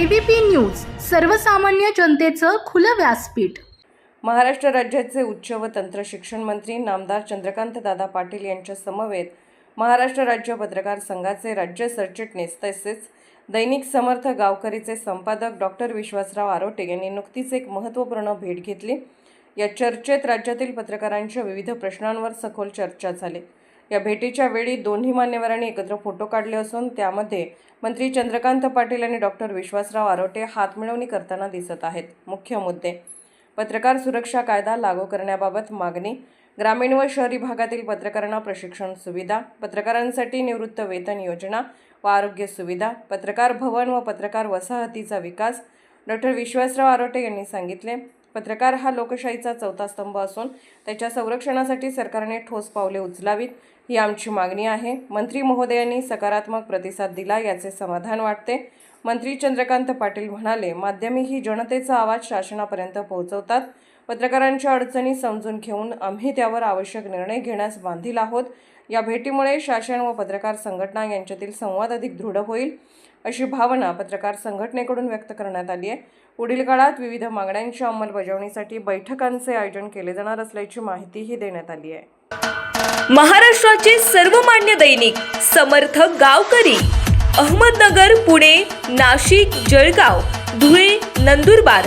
ABP news सर्वसामान्य जनतेचं खुलं व्यासपीठ. महाराष्ट्र राज्याचे उच्च व तंत्र शिक्षण मंत्री नामदार चंद्रकांत दादा पाटील यांच्या समवेत महाराष्ट्र राज्य पत्रकार संघाचे राज्य सरचिटणीस तसेच दैनिक समर्थ गावकरीचे संपादक डॉक्टर विश्वासराव आरोटे यांनी नुकतीच एक महत्त्वपूर्ण भेट घेतली. या चर्चेत राज्यातील पत्रकारांच्या विविध प्रश्नांवर सखोल चर्चा झाली. या भेटीच्या वेळी दोन्ही मान्यवरांनी एकत्र फोटो काढले असून त्यामध्ये मंत्री चंद्रकांत पाटील आणि डॉक्टर विश्वासराव आरोटे हातमिळवणी करताना दिसत आहेत. मुख्य मुद्दे. पत्रकार सुरक्षा कायदा लागू करण्याबाबत मागणी. ग्रामीण व शहरी भागातील पत्रकारांना प्रशिक्षण सुविधा. पत्रकारांसाठी निवृत्त वेतन योजना व आरोग्य सुविधा. पत्रकार भवन व पत्रकार वसाहतीचा विकास. डॉक्टर विश्वासराव आरोटे यांनी सांगितले. पत्रकार हा लोकशाहीचा चौथा स्तंभ असून त्याच्या संरक्षणासाठी सरकारने ठोस पावले उचलावीत ही आमची मागणी आहे. मंत्री महोदयांनी सकारात्मक प्रतिसाद दिला याचे समाधान वाटते. मंत्री चंद्रकांत पाटील म्हणाले माध्यमे ही जनतेचा आवाज शासनापर्यंत पोहोचवतात. पत्रकारांच्या अडचणी समजून घेऊन आम्ही त्यावर आवश्यक निर्णय घेण्यास बांधील आहोत. या भेटीमुळे शासन व पत्रकार संघटना यांच्यातील संवाद अधिक दृढ होईल अशी भावना पत्रकार संघटनेकडून व्यक्त करण्यात आली आहे. पुढील काळात विविध मागण्यांच्या अंमलबजावणीसाठी बैठकांचे आयोजन केले जाणार असल्याची माहितीही देण्यात आली आहे. महाराष्ट्राचे सर्वमान्य दैनिक समर्थ गावकरी अहमदनगर पुणे नाशिक जळगाव धुळे नंदुरबार